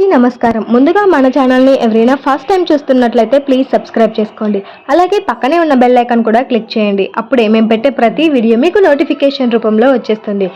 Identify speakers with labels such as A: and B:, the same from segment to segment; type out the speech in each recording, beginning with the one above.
A: అందరికీ నమస్కారం. ముందుగా మన ఛానల్ని ఎవరైనా ఫస్ట్ టైం చూస్తున్నట్లయితే ప్లీజ్ సబ్స్క్రైబ్ చేసుకోండి. అలాగే పక్కనే ఉన్న బెల్ ఐకాన్ కూడా క్లిక్ చేయండి. అప్పుడే మేము పెట్టే ప్రతి వీడియో మీకు నోటిఫికేషన్ రూపంలో వచ్చేస్తుంది.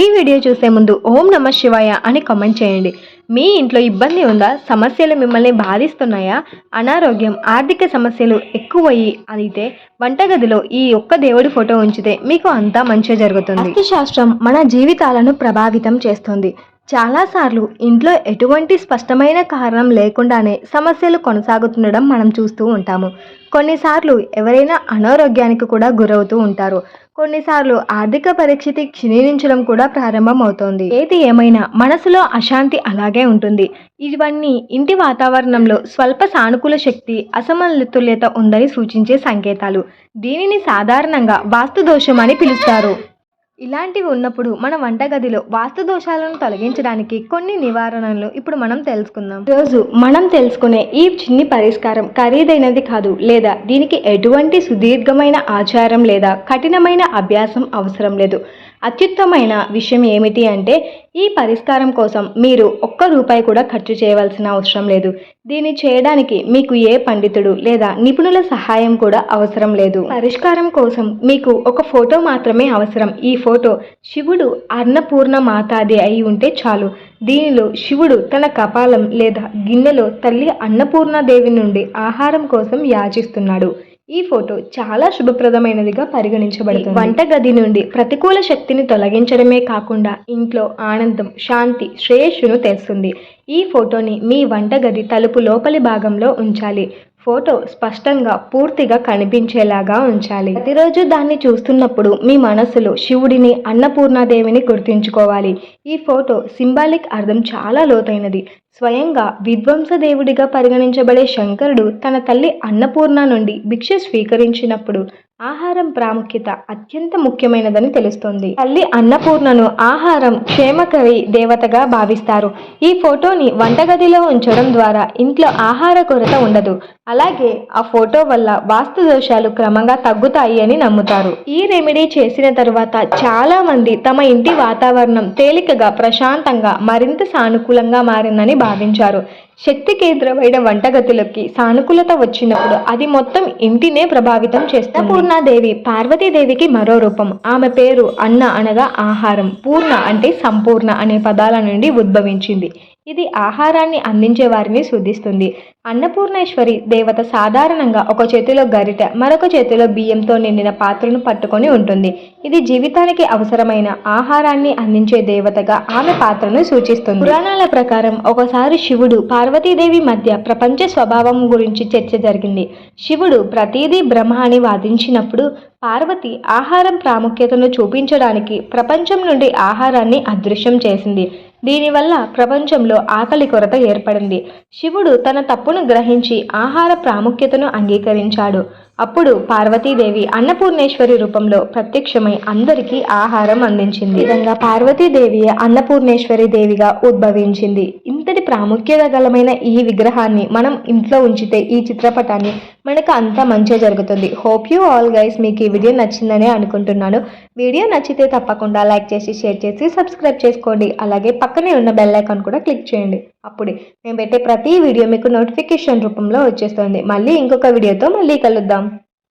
A: ఈ వీడియో చూసే ముందు ఓం నమ శివాయ అని కామెంట్ చేయండి. మీ ఇంట్లో ఇబ్బంది ఉందా? సమస్యలు మిమ్మల్ని బాధిస్తున్నాయా? అనారోగ్యం ఆర్థిక సమస్యలు ఎక్కువయ్యి అయితే వంటగదిలో ఈ ఒక్క దేవుడి ఫోటో ఉంచితే మీకు అంతా మంచిగా జరుగుతుంది. శాస్త్రం మన జీవితాలను ప్రభావితం చేస్తుంది. చాలాసార్లు ఇంట్లో ఎటువంటి స్పష్టమైన కారణం లేకుండానే సమస్యలు కొనసాగుతుండడం మనం చూస్తూ ఉంటాము. కొన్నిసార్లు ఎవరైనా అనారోగ్యానికి కూడా గురవుతూ ఉంటారు. కొన్నిసార్లు ఆర్థిక పరిస్థితి క్షీణించడం కూడా ప్రారంభమవుతోంది. ఏది ఏమైనా మనసులో అశాంతి అలాగే ఉంటుంది. ఇవన్నీ ఇంటి వాతావరణంలో స్వల్ప సానుకూల శక్తి అసమతుల్యత ఉందని సూచించే సంకేతాలు. దీనిని సాధారణంగా వాస్తు దోషం అని పిలుస్తారు. ఇలాంటివి ఉన్నప్పుడు మన వంటగదిలో వాస్తు దోషాలను తొలగించడానికి కొన్ని నివారణలు ఇప్పుడు మనం తెలుసుకుందాం. రోజు మనం తెలుసుకునే ఈ చిన్ని పరిష్కారం ఖరీదైనది కాదు లేదా దీనికి ఎటువంటి సుదీర్ఘమైన ఆచారం లేదా కఠినమైన అభ్యాసం అవసరం లేదు. అత్యుత్తమైన విషయం ఏమిటి అంటే ఈ పరిష్కారం కోసం మీరు ఒక్క రూపాయి కూడా ఖర్చు చేయవలసిన అవసరం లేదు. దీన్ని చేయడానికి మీకు ఏ పండితుడు లేదా నిపుణుల సహాయం కూడా అవసరం లేదు. పరిష్కారం కోసం మీకు ఒక ఫోటో మాత్రమే అవసరం. ఈ ఫోటో శివుడు అన్నపూర్ణ మాతాది అయి ఉంటే చాలు. దీనిలో శివుడు తన కపాలం లేదా గిన్నెలో తల్లి అన్నపూర్ణాదేవి నుండి ఆహారం కోసం యాచిస్తున్నాడు. ఈ ఫోటో చాలా శుభప్రదమైనదిగా పరిగణించబడుతుంది. వంటగది నుండి ప్రతికూల శక్తిని తొలగించడమే కాకుండా ఇంట్లో ఆనందం శాంతి శ్రేయస్సును తెస్తుంది. ఈ ఫోటోని మీ వంటగది తలుపు లోపలి భాగంలో ఉంచాలి. ఫోటో స్పష్టంగా పూర్తిగా కనిపించేలాగా ఉంచాలి. ప్రతిరోజు దాన్ని చూస్తున్నప్పుడు మీ మనసులో శివుడిని అన్నపూర్ణాదేవిని గుర్తుంచుకోవాలి. ఈ ఫోటో సింబాలిక్ అర్థం చాలా లోతైనది. స్వయంగా విధ్వంస దేవుడిగా పరిగణించబడే శంకరుడు తన తల్లి అన్నపూర్ణ నుండి భిక్ష స్వీకరించినప్పుడు ఆహారం ప్రాముఖ్యత అత్యంత ముఖ్యమైనదని తెలుస్తుంది. తల్లి అన్నపూర్ణను ఆహారం క్షేమకరి దేవతగా భావిస్తారు. ఈ ఫోటోని వంటగదిలో ఉంచడం ద్వారా ఇంట్లో ఆహార కొరత ఉండదు. అలాగే ఆ ఫోటో వల్ల వాస్తు దోషాలు క్రమంగా తగ్గుతాయి అని నమ్ముతారు. ఈ రెమెడీ చేసిన తర్వాత చాలా మంది తమ ఇంటి వాతావరణం తేలికగా ప్రశాంతంగా మరింత సానుకూలంగా మారిందని భావించారు. శక్తి కేంద్రమైన వంటగతులకి సానుకూలత వచ్చినప్పుడు అది మొత్తం ఇంటినే ప్రభావితం చేస్తుంది. పూర్ణాదేవి పార్వతీదేవికి మరో రూపం. ఆమె పేరు అన్న అనగా ఆహారం. పూర్ణ అంటే సంపూర్ణ అనే పదాల నుండి ఉద్భవించింది. ఇది ఆహారాన్ని అందించే వారిని శుద్ధిస్తుంది. అన్నపూర్ణేశ్వరి దేవత సాధారణంగా ఒక చేతిలో గరిట మరొక చేతిలో బియ్యంతో నిండిన పాత్రను పట్టుకొని ఉంటుంది. ఇది జీవితానికి అవసరమైన ఆహారాన్ని అందించే దేవతగా ఆమె పాత్రను సూచిస్తుంది. పురాణాల ప్రకారం ఒకసారి శివుడు పార్వతీదేవి మధ్య ప్రపంచ స్వభావం గురించి చర్చ జరిగింది. శివుడు ప్రతిదీ బ్రహ్మ అని వాదించినప్పుడు పార్వతి ఆహారం ప్రాముఖ్యతను చూపించడానికి ప్రపంచం నుండి ఆహారాన్ని అదృశ్యం చేసింది. దీనివల్ల ప్రపంచంలో ఆకలి కొరత ఏర్పడింది. శివుడు తన తప్పును గ్రహించి ఆహార ప్రాముఖ్యతను అంగీకరించాడు. అప్పుడు పార్వతీదేవి అన్నపూర్ణేశ్వరి రూపంలో ప్రత్యక్షమై అందరికీ ఆహారం అందించింది. విధంగా పార్వతీదేవి అన్నపూర్ణేశ్వరి దేవిగా ఉద్భవించింది. ఇంతటి ప్రాముఖ్యత గలమైన ఈ విగ్రహాన్ని మనం ఇంట్లో ఉంచితే ఈ చిత్రపటాన్ని మనకు అంతా మంచిగా జరుగుతుంది. హోప్ యూ ఆల్ గైస్ మీకు ఈ వీడియో నచ్చిందని అనుకుంటున్నాను. వీడియో నచ్చితే తప్పకుండా లైక్ చేసి షేర్ చేసి సబ్స్క్రైబ్ చేసుకోండి. అలాగే పక్కనే ఉన్న బెల్ ఐకాన్ కూడా క్లిక్ చేయండి. అప్పుడే. మేము పెట్టే ప్రతి వీడియో మీకు నోటిఫికేషన్ రూపంలో వచ్చేస్తుంది. మళ్ళీ ఇంకొక వీడియోతో మళ్ళీ కలుద్దాం.